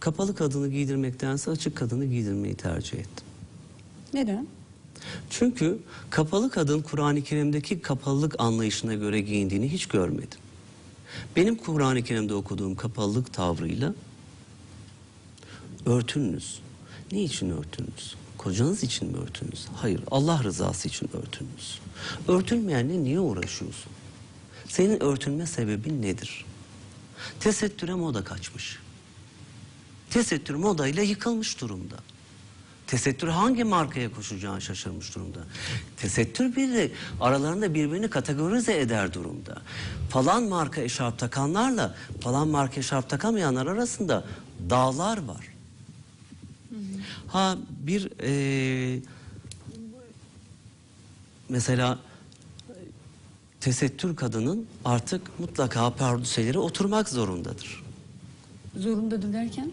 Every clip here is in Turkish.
kapalı kadını giydirmektense açık kadını giydirmeyi tercih ettim. Neden? Çünkü kapalı kadın Kur'an-ı Kerim'deki kapalılık anlayışına göre giyindiğini hiç görmedim. Benim Kur'an-ı Kerim'de okuduğum kapalılık tavrıyla örtününüz. Ne için örtünüz? Kocanız için mi örtünüz? Hayır, Allah rızası için örtünüz. Örtünmeyenle niye uğraşıyorsun? Senin örtünme sebebin nedir? Tesettüre moda kaçmış. Tesettür modayla yıkılmış durumda. Tesettür hangi markaya koşacağını şaşırmış durumda. Tesettür bir de aralarında birbirini kategorize eder durumda. Falan marka eşarp takanlarla falan marka eşarp takamayanlar arasında dağlar var. Ha bir eee, mesela tesettür kadının artık mutlaka pardüseleri oturmak zorundadır. Zorundadır derken?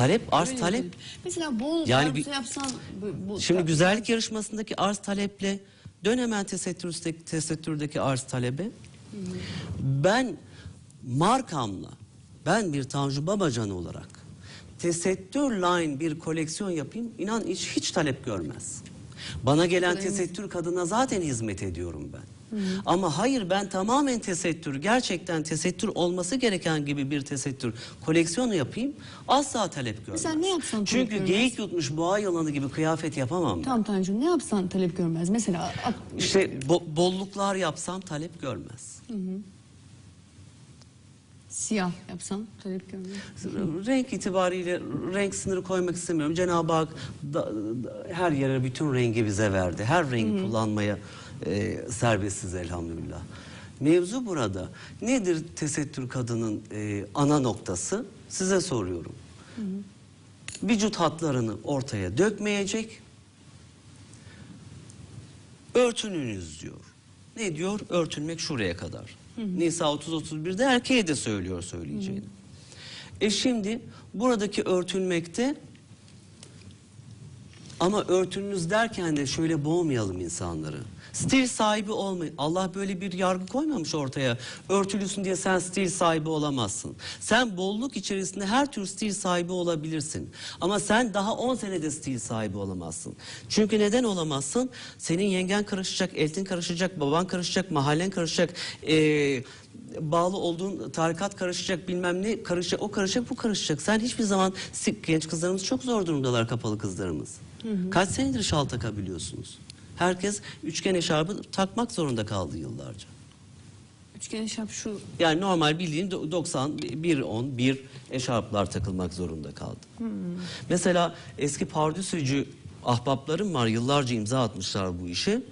Talep, arz Öyle talep. mi? Mesela bol Yani yani bir- yapsan bu, bu- Şimdi güzellik yarışmasındaki arz taleple dön hemen tesettürdeki, tesettürdeki arz talebe. Ben markamla, ben bir Tanju Babacan olarak tesettür line bir koleksiyon yapayım, inan hiç, hiç talep görmez. Bana gelen tesettür kadına zaten hizmet ediyorum ben. Ama hayır ben tamamen tesettür, gerçekten tesettür olması gereken gibi bir tesettür koleksiyonu yapayım asla talep görmez. Mesela ne yapsan talep Çünkü görmez? geyik yutmuş boğa yılanı gibi kıyafet yapamam. Tam Tanju ne yapsan talep görmez. Mesela İşte bo- bolluklar yapsam talep görmez. siyah yapsan talep görmez. Renk itibariyle renk sınırı koymak istemiyorum. Cenab-ı Hak da- da- her yere bütün rengi bize verdi. Her rengi kullanmaya e, serbestsiz elhamdülillah. Mevzu burada. Nedir tesettür kadının e, ana noktası? Size soruyorum. Vücut hatlarını ortaya dökmeyecek. Örtününüz diyor. Ne diyor? Örtünmek şuraya kadar. Nisa 30-31'de erkeğe de söylüyor söyleyeceğini. E şimdi buradaki örtünmekte ama örtününüz derken de şöyle boğmayalım insanları. Stil sahibi olmayın. Allah böyle bir yargı koymamış ortaya. Örtülüsün diye sen stil sahibi olamazsın. Sen bolluk içerisinde her tür stil sahibi olabilirsin. Ama sen daha 10 senede stil sahibi olamazsın. Çünkü neden olamazsın? Senin yengen karışacak, eltin karışacak, baban karışacak, mahallen karışacak. Ee, bağlı olduğun tarikat karışacak bilmem ne karışacak o karışacak bu karışacak. Sen hiçbir zaman genç kızlarımız çok zor durumdalar kapalı kızlarımız. Kaç senedir şal takabiliyorsunuz? Herkes üçgen eşarbı takmak zorunda kaldı yıllarca. Üçgen şap şu Yani normal bildiğin do- 90, 1, 10, 1 eşarplar takılmak zorunda kaldı. Mesela eski pardüsücü ahbaplarım var yıllarca imza atmışlar bu işe.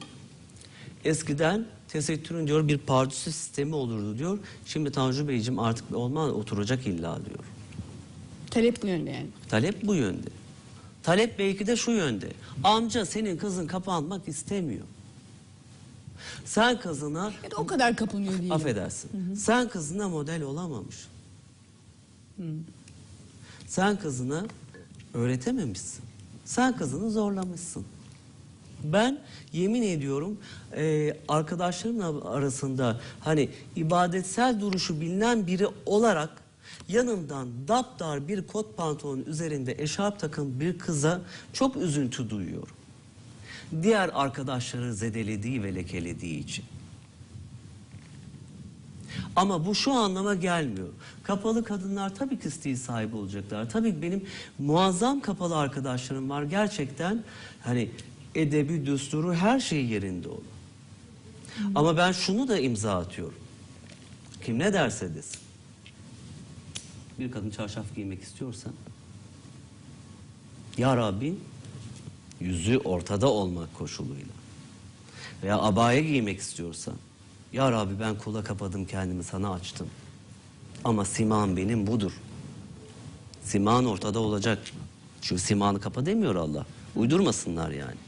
Eskiden tesettürün diyor bir pardüsü sistemi olurdu diyor. Şimdi Tanju Beyciğim artık olmaz oturacak illa diyor. talep bu yönde yani. Talep bu yönde. Talep belki de şu yönde. Amca senin kızın kapanmak istemiyor. Sen kızına Ya da o kadar kapanıyor değil. Affedersin. Sen kızına model olamamış. Sen kızına öğretememişsin. Sen kızını zorlamışsın. Ben yemin ediyorum e, arkadaşlarımla arasında hani ibadetsel duruşu bilinen biri olarak yanımdan daptar bir kot pantolon üzerinde eşarp takın bir kıza çok üzüntü duyuyorum. Diğer arkadaşları zedelediği ve lekelediği için. Ama bu şu anlama gelmiyor. Kapalı kadınlar tabii ki stil sahibi olacaklar. Tabii benim muazzam kapalı arkadaşlarım var. Gerçekten hani edebi, düsturu her şey yerinde olur. Ama ben şunu da imza atıyorum. Kim ne derse desin. Bir kadın çarşaf giymek istiyorsa Ya Rabbi yüzü ortada olmak koşuluyla veya abaya giymek istiyorsa Ya Rabbi ben kula kapadım kendimi sana açtım. Ama siman benim budur. Siman ortada olacak. Çünkü simanı kapa demiyor Allah. Uydurmasınlar yani.